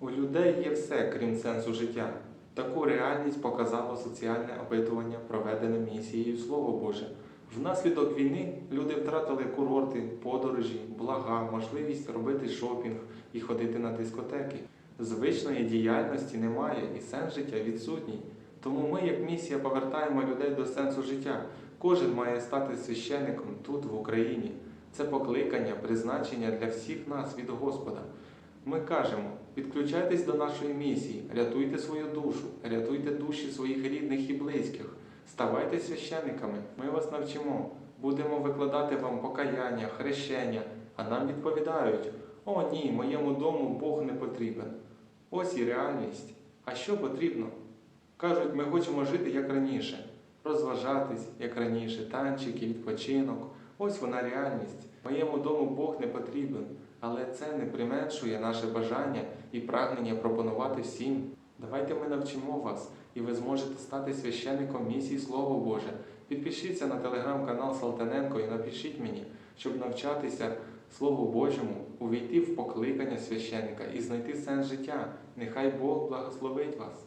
У людей є все, крім сенсу життя. Таку реальність показало соціальне опитування, проведене місією Слово Боже. Внаслідок війни люди втратили курорти, подорожі, блага, можливість робити шопінг і ходити на дискотеки. Звичної діяльності немає і сенс життя відсутній. Тому ми, як місія, повертаємо людей до сенсу життя. Кожен має стати священником тут, в Україні. Це покликання, призначення для всіх нас від Господа. Ми кажемо: підключайтесь до нашої місії, рятуйте свою душу, рятуйте душі своїх рідних і близьких, ставайте священниками, ми вас навчимо. Будемо викладати вам покаяння, хрещення, а нам відповідають: о ні, моєму дому Бог не потрібен. Ось і реальність. А що потрібно? Кажуть, ми хочемо жити як раніше, розважатись як раніше, танчики, відпочинок. Ось вона реальність. Моєму дому Бог не потрібен, але це не применшує наше бажання і прагнення пропонувати всім. Давайте ми навчимо вас, і ви зможете стати священником місії Слово Боже. Підпишіться на телеграм-канал Салтаненко і напишіть мені, щоб навчатися Слову Божому, увійти в покликання священника і знайти сенс життя. Нехай Бог благословить вас.